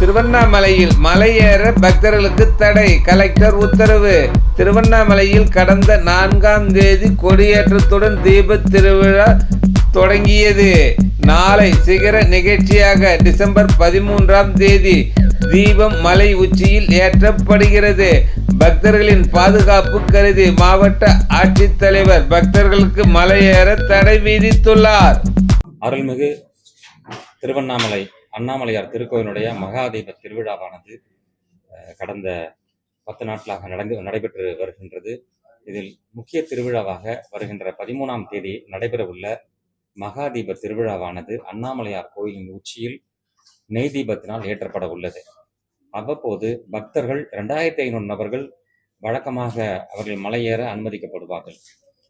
திருவண்ணாமலையில் மலையேற பக்தர்களுக்கு தடை. கலெக்டர் உத்தரவு. திருவண்ணாமலையில் கடந்த நான்காம் தேதி கொடியேற்றத்துடன் தீபத் திருவிழா தொடங்கியது. நாளை சிகர நிகழ்ச்சியாக டிசம்பர் பதிமூன்றாம் தேதி தீபம் மலை உச்சியில் ஏற்றப்படுகிறது. பக்தர்களின் பாதுகாப்பு கருதி மாவட்ட ஆட்சித்தலைவர் பக்தர்களுக்கு மலையேற தடை விதித்துள்ளார். அருள்மிகு திருவண்ணாமலை அண்ணாமலையார் திருக்கோயிலுடைய மகாதீப திருவிழாவானது கடந்த பத்து நாட்களாக நடந்து நடைபெற்று வருகின்றது. இதில் முக்கிய திருவிழாவாக வருகின்ற பதிமூணாம் தேதி நடைபெறவுள்ள மகாதீப திருவிழாவானது அண்ணாமலையார் கோயிலின் உச்சியில் நெய் தீபத்தினால் ஏற்றப்பட உள்ளது. அவ்வப்போது பக்தர்கள் ரெண்டாயிரத்தி ஐநூறு நபர்கள் வழக்கமாக அவர்கள் மலையேற அனுமதிக்கப்படுவார்கள்.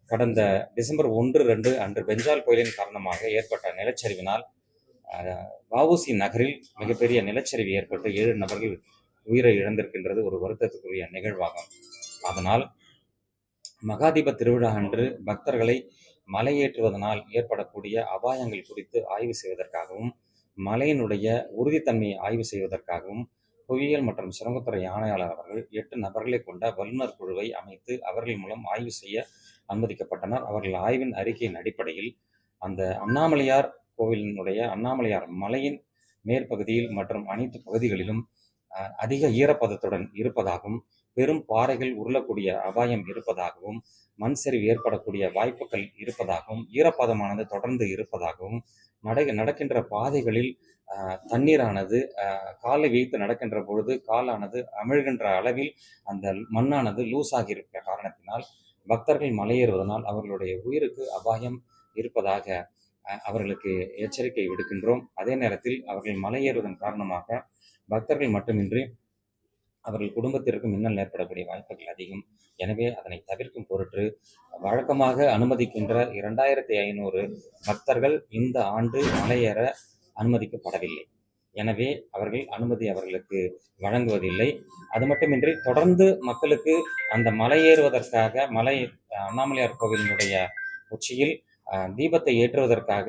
கடந்த டிசம்பர் ஒன்று ரெண்டு அன்று பெஞ்சால் புயலின் காரணமாக ஏற்பட்ட நிலச்சரிவினால் வஉசி நகரில் மிகப்பெரிய நிலச்சரிவு ஏற்பட்டு ஏழு நபர்கள் உயிரை இழந்திருக்கின்றது ஒரு வருத்தத்துக்குரிய நிகழ்வாகும். அதனால் மகாதீப திருவிழா அன்று பக்தர்களை மலையேற்றுவதனால் ஏற்படக்கூடிய அபாயங்கள் குறித்து ஆய்வு செய்வதற்காகவும் மலையினுடைய உறுதித்தன்மையை ஆய்வு செய்வதற்காகவும் புவியியல் மற்றும் சுரங்கத்துறை ஆணையாளர் அவர்கள் எட்டு நபர்களை கொண்ட வல்லுநர் குழுவை அமைத்து அவர்கள் மூலம் ஆய்வு செய்ய அனுமதிக்கப்பட்டனர். அவர்கள் ஆய்வின் அறிக்கையின் அடிப்படையில் அந்த அண்ணாமலையார் கோவிலினுடைய அண்ணாமலையார் மலையின் மேற்பகுதியில் மற்றும் அனைத்து பகுதிகளிலும் அதிக ஈரப்பதத்துடன் இருப்பதாகவும் பெரும் பாறைகள் உருளக்கூடிய அபாயம் இருப்பதாகவும் மண் சரிவு ஏற்படக்கூடிய வாய்ப்புகள் இருப்பதாகவும் ஈரப்பதமானது தொடர்ந்து இருப்பதாகவும் நட நடக்கின்ற பாதைகளில் தண்ணீரானது காலை வைத்து நடக்கின்ற பொழுது காலானது அமிழ்கின்ற அளவில் அந்த மண்ணானது லூஸ் ஆகியிருக்கிற காரணத்தினால் பக்தர்கள் மலையேறுவதனால் அவர்களுடைய உயிருக்கு அபாயம் இருப்பதாக அவர்களுக்கு எச்சரிக்கை விடுக்கின்றோம். அதே நேரத்தில் அவர்கள் மலையேறுவதன் காரணமாக பக்தர்கள் மட்டுமின்றி அவர்கள் குடும்பத்திற்கு மின்னல் ஏற்படக்கூடிய வாய்ப்புகள் அதிகம். எனவே அதனை தவிர்க்கும் பொருட்டு வழக்கமாக அனுமதிக்கின்ற இரண்டாயிரத்தி ஐநூறு பக்தர்கள் இந்த ஆண்டு மலையேற அனுமதிக்கப்படவில்லை. எனவே அவர்கள் அனுமதி அவர்களுக்கு வழங்குவதில்லை. அது மட்டுமின்றி தொடர்ந்து மக்களுக்கு அந்த மலையேறுவதற்காக மலை அண்ணாமலையார் கோவிலினுடைய உச்சியில் தீபத்தை ஏற்றுவதற்காக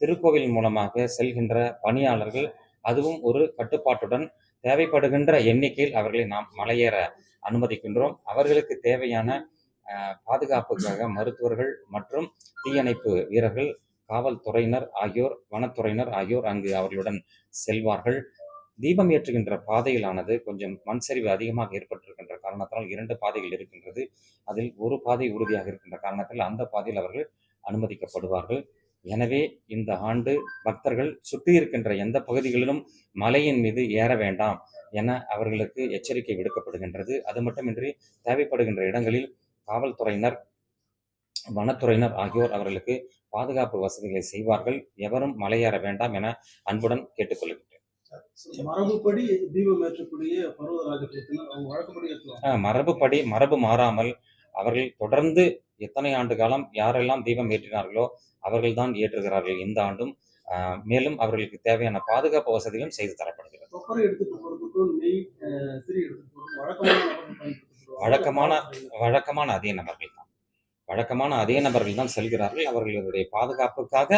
திருக்கோவில் மூலமாக செல்கின்ற பணியாளர்கள் அதுவும் ஒரு கட்டுப்பாட்டுடன் தேவைப்படுகின்ற எண்ணிக்கையில் அவர்களை நாம் மலையேற அனுமதிக்கின்றோம். அவர்களுக்கு தேவையான அஹ், பாதுகாப்புக்காக மருத்துவர்கள் மற்றும் தீயணைப்பு வீரர்கள் காவல்துறையினர் ஆகியோர் வனத்துறையினர் ஆகியோர் அங்கு அவர்களுடன் செல்வார்கள். தீபம் ஏற்றுகின்ற பாதையிலானது கொஞ்சம் மண் சரிவு அதிகமாக ஏற்பட்டிருக்கின்ற காரணத்தால் இரண்டு பாதைகள் இருக்கின்றது. அதில் ஒரு பாதை உறுதியாக இருக்கின்ற காரணத்தில் அந்த பாதையில் அவர்கள் அனுமதிக்கப்படுவார்கள். எனவே இந்த ஆண்டு பக்தர்கள் சுற்றி இருக்கின்ற எந்த பகுதிகளிலும் மலையின் மீது ஏற வேண்டாம் என அவர்களுக்கு எச்சரிக்கை விடுக்கப்படுகின்றது. அது மட்டுமின்றி தேவைப்படுகின்ற இடங்களில் காவல்துறையினர் வனத்துறையினர் ஆகியோர் அவர்களுக்கு பாதுகாப்பு வசதிகளை செய்வார்கள். எவரும் மலையேற வேண்டாம் என அன்புடன் மரபுப்படி அஹ் மரபுப்படி மரபு மாறாமல் அவர்கள் தொடர்ந்து எத்தனை ஆண்டு காலம் யாரெல்லாம் தீபம் ஏற்றினார்களோ அவர்கள்தான் ஏற்றுகிறார்கள் இந்த ஆண்டும். மேலும் அவர்களுக்கு தேவையான பாதுகாப்பு வசதிகளும் செய்து தரப்படுகிறது. வழக்கமான. வழக்கமான அதே நபர்கள் தான். வழக்கமான அதே நபர்கள் தான் செல்கிறார்கள். அவர்களுடைய பாதுகாப்புக்காக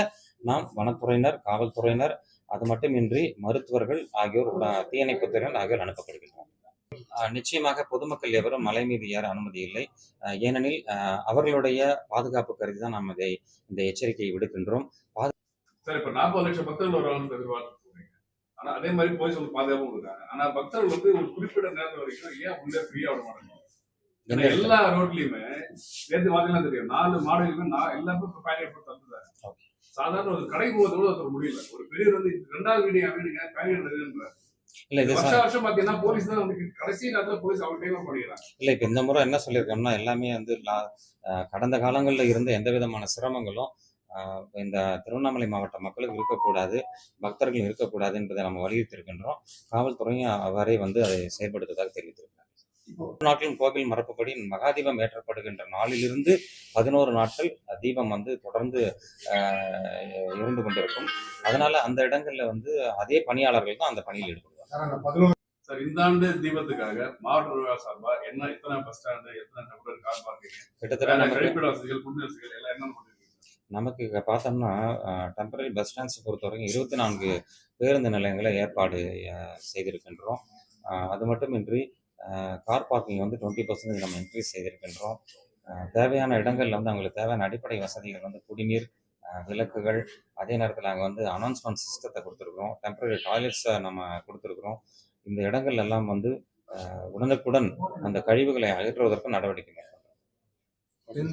நாம் வனத்துறையினர் காவல்துறையினர் அது மட்டுமின்றி மருத்துவர்கள் ஆகியோர் தீயணைப்புத்துறையினர் ஆகியோர் அனுப்பப்படுகின்றனர். நிச்சயமாக பொதுமக்கள் எவரும் மலை மீது ஏற அனுமதி இல்லை. ஏனெனில் அவர்களுடைய பாதுகாப்பு கருதி தான் நாம் இதை இந்த எச்சரிக்கையை விடுக்கின்றோம். சார் இப்ப நாற்பது லட்சம் பக்தர்கள் வருவாங்கன்னு எதிர்பார்த்து ஆனா அதே மாதிரி போய் சொல்லி பாதுகாப்பும் இருக்காங்க ஆனா பக்தர்கள் வந்து ஒரு குறிப்பிட்ட நேரம் வரைக்கும் ஏன் உள்ளே ஃப்ரீயா விட மாட்டாங்க? எல்லா ரோட்லயுமே நேற்று பாத்தீங்கன்னா தெரியும். நாலு மாடுகளுமே நான் எல்லாமே பேக்கெட் போட்டு Okay. சாதாரண ஒரு கடைக்கு போகிறது கூட ஒருத்தர் முடியல. ஒரு பெரியவர் வந்து ரெண்டாவது வீடு என் வீடுங்க பேக்கெட் இல்ல இது வருஷம் பாத்தீங்கன்னா போலீஸ் தான் கடைசி நேரத்துல போலீஸ் அவங்க இல்ல இப்ப இந்த முறை என்ன சொல்லியிருக்கோம்னா எல்லாமே வந்து கடந்த காலங்களில் இருந்த எந்த விதமான சிரமங்களும் இந்த திருவண்ணாமலை மாவட்ட மக்களுக்கு இருக்கக்கூடாது பக்தர்கள் இருக்கக்கூடாது என்பதை நம்ம வலியுறுத்தி இருக்கின்றோம் காவல்துறையும் அவரே வந்து அதை செயல்படுத்துவதாக தெரிவித்திருக்கிறார். நாட்களும் கோவில் மரபுப்படி மகாதீபம் ஏற்றப்படுகின்ற நாளிலிருந்து பதினோரு நாட்கள் தீபம் வந்து தொடர்ந்து இருந்து கொண்டிருக்கும். அதனால அந்த இடங்கள்ல வந்து அதே பணியாளர்கள் தான் அந்த பணியில் ஈடுபடுவாங்க. சார் இந்த ஆண்டு தீபத்துக்காக மாவட்ட நிர்வாக சார்பா என்ன எத்தனை பஸ் ஸ்டாண்டு எத்தனை டெம்பரரி கார் பார்க்கிங் கிட்டத்தட்ட நமக்கு கழிப்பிட வசதிகள் குடி வசதிகள் எல்லாம் என்னென்ன பண்ணிருக்கீங்க நமக்கு பார்த்தோம்னா டெம்பரரி பஸ் ஸ்டாண்ட்ஸ் பொறுத்தவரைக்கும் இருபத்தி நான்கு பேருந்து நிலையங்களை ஏற்பாடு செய்திருக்கின்றோம். அது மட்டுமின்றி கார் பார்க்கிங் வந்து டுவெண்ட்டி பர்சன்டேஜ் நம்ம இன்க்ரீஸ் செய்திருக்கின்றோம். தேவையான இடங்கள்ல வந்து அவங்களுக்கு தேவையான அடிப்படை வசதிகள் வந்து குடிநீர் விளக்குகள் அதே நேரத்தில் நாங்கள் வந்து அனௌன்ஸ்மெண்ட் சிஸ்டத்தை கொடுத்துருக்குறோம் டெம்பரரி டாய்லெட்ஸை நம்ம கொடுத்துருக்குறோம் இந்த இடங்கள் எல்லாம் வந்து உடனுக்குடன் அந்த கழிவுகளை அகற்றுவதற்கு நடவடிக்கை மேற்கொள்கிறோம்.